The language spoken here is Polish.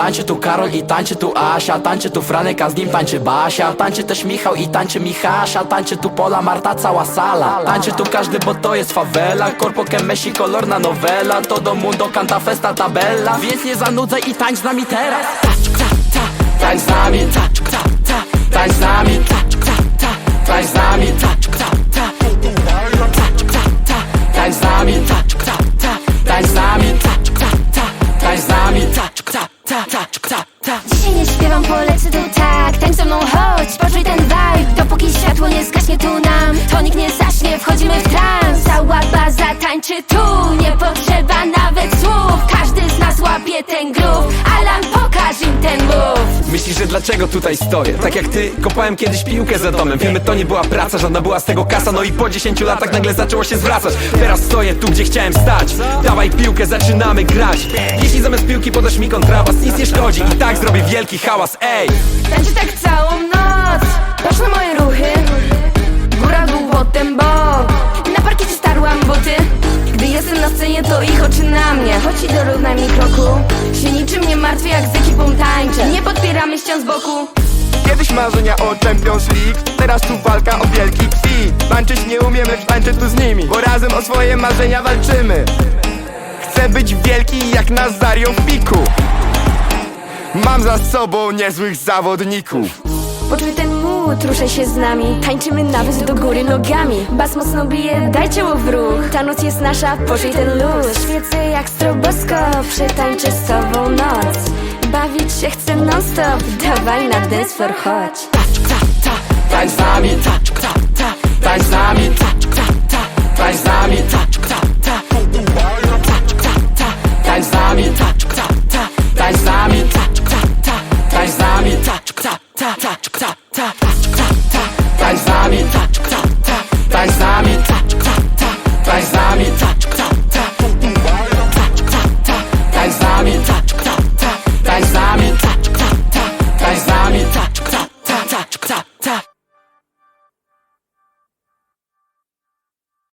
Tańczy tu Karol i tańczy tu Asia Tańczy tu Franek, a z nim tańczy Basia. Tańczy też Michał i tańczy Michasia Tańczy tu Pola, Marta, cała sala. Tańczy tu każdy, bo to jest favela Corpo que Messi, kolorna nowela. Todo mundo canta festa tabella. Więc nie zanudzaj i tańcz z nami teraz. Tacz, ta, ta, Tańcz z nami, tacz, Śpiewam, polecę tu tak. Tańcz ze mną, chodź, poczuj ten vibe. Dopóki światło nie zgaśnie tu nam To nikt nie zaśnie, wchodzimy w trans. Cała baza tańczy tu Myślisz, że dlaczego tutaj stoję? Tak jak ty, kopałem kiedyś piłkę za domem. Wiemy, to nie była praca, żadna była z tego kasa. No i po 10 latach nagle zaczęło się zwracać. Teraz stoję tu, gdzie chciałem stać. Dawaj piłkę, zaczynamy grać. Jeśli zamiast piłki podasz mi kontrabas Nic nie szkodzi, i tak zrobię wielki hałas, ej! Tańczę tak całą noc. Patrz na moje ruchy. Góra, dół, potem bok Na parkiecie starłam buty. Gdy jestem na scenie, to ich oczy na mnie. Choć i dorównaj mi kroku. Się niczym nie martwię, jak z ekipą tańczę. Nie podpieramy ścian z boku. Kiedyś marzenia o Champions League Teraz tu walka o wielki kwit Tańczyć nie umiem, lecz tańczę tu z nimi Bo razem o swoje marzenia walczymy. Chcę być wielki jak Nazario w piku. Mam za sobą niezłych zawodników. Poczuj ten mód, ruszaj się z nami. Tańczymy nawet do góry nogami. Bas mocno bije, daj ciało w ruch. Ta noc jest nasza, poczuj ten luz. Świecę jak stroboskop, przetańczę z tobą noc Bawić się chcę non stop Dawaj na dance floor, chodź. Tacz, ta, ta Tańcz z nami, tacz, ta, ta. Tańcz z nami,